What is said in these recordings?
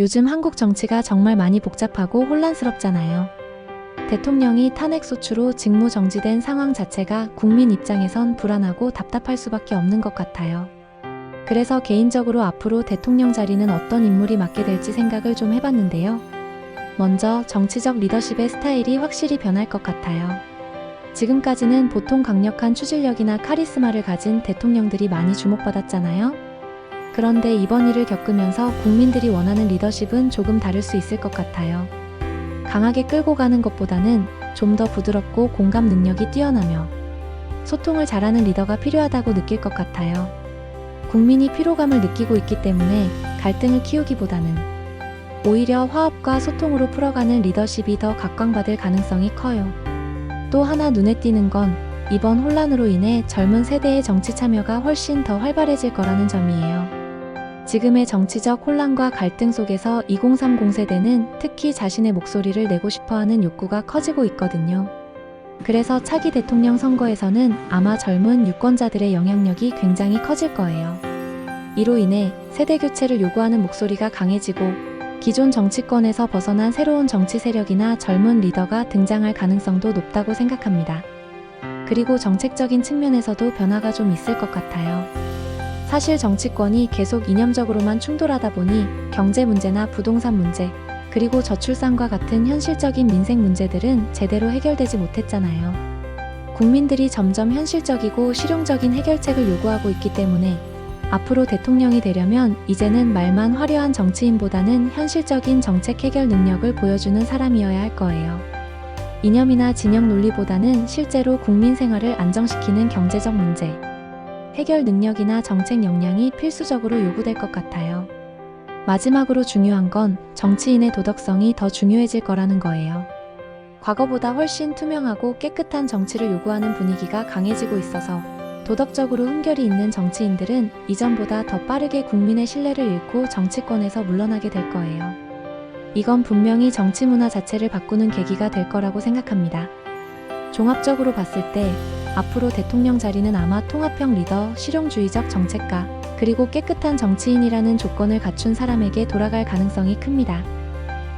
요즘 한국 정치가 정말 많이 복잡하고 혼란스럽잖아요. 대통령이 탄핵 소추로 직무 정지된 상황 자체가 국민 입장에선 불안하고 답답할 수밖에 없는 것 같아요. 그래서 개인적으로 앞으로 대통령 자리는 어떤 인물이 맡게 될지 생각을 좀 해봤는데요. 먼저 정치적 리더십의 스타일이 확실히 변할 것 같아요. 지금까지는 보통 강력한 추진력이나 카리스마를 가진 대통령들이 많이 주목받았잖아요. 그런데 이번 일을 겪으면서 국민들이 원하는 리더십은 조금 다를 수 있을 것 같아요. 강하게 끌고 가는 것보다는 좀 더 부드럽고 공감 능력이 뛰어나며 소통을 잘하는 리더가 필요하다고 느낄 것 같아요. 국민이 피로감을 느끼고 있기 때문에 갈등을 키우기보다는 오히려 화합과 소통으로 풀어가는 리더십이 더 각광받을 가능성이 커요. 또 하나 눈에 띄는 건 이번 혼란으로 인해 젊은 세대의 정치 참여가 훨씬 더 활발해질 거라는 점이에요. 지금의 정치적 혼란과 갈등 속에서 2030 세대는 특히 자신의 목소리를 내고 싶어 하는 욕구가 커지고 있거든요. 그래서 차기 대통령 선거에서는 아마 젊은 유권자들의 영향력이 굉장히 커질 거예요. 이로 인해 세대 교체를 요구하는 목소리가 강해지고 기존 정치권에서 벗어난 새로운 정치 세력이나 젊은 리더가 등장할 가능성도 높다고 생각합니다. 그리고 정책적인 측면에서도 변화가 좀 있을 것 같아요. 사실 정치권이 계속 이념적으로만 충돌하다 보니 경제 문제나 부동산 문제, 그리고 저출산과 같은 현실적인 민생 문제들은 제대로 해결되지 못했잖아요. 국민들이 점점 현실적이고 실용적인 해결책을 요구하고 있기 때문에 앞으로 대통령이 되려면 이제는 말만 화려한 정치인보다는 현실적인 정책 해결 능력을 보여주는 사람이어야 할 거예요. 이념이나 진영 논리보다는 실제로 국민 생활을 안정시키는 경제적 문제, 해결 능력이나 정책 역량이 필수적으로 요구될 것 같아요. 마지막으로 중요한 건 정치인의 도덕성이 더 중요해질 거라는 거예요. 과거보다 훨씬 투명하고 깨끗한 정치를 요구하는 분위기가 강해지고 있어서 도덕적으로 흠결이 있는 정치인들은 이전보다 더 빠르게 국민의 신뢰를 잃고 정치권에서 물러나게 될 거예요. 이건 분명히 정치 문화 자체를 바꾸는 계기가 될 거라고 생각합니다. 종합적으로 봤을 때 앞으로 대통령 자리는 아마 통합형 리더, 실용주의적 정책가, 그리고 깨끗한 정치인이라는 조건을 갖춘 사람에게 돌아갈 가능성이 큽니다.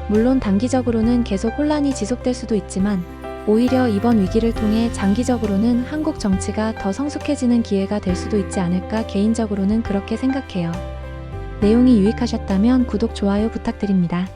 물론 단기적으로는 계속 혼란이 지속될 수도 있지만 오히려 이번 위기를 통해 장기적으로는 한국 정치가 더 성숙해지는 기회가 될 수도 있지 않을까 개인적으로는 그렇게 생각해요. 내용이 유익하셨다면 구독, 좋아요 부탁드립니다.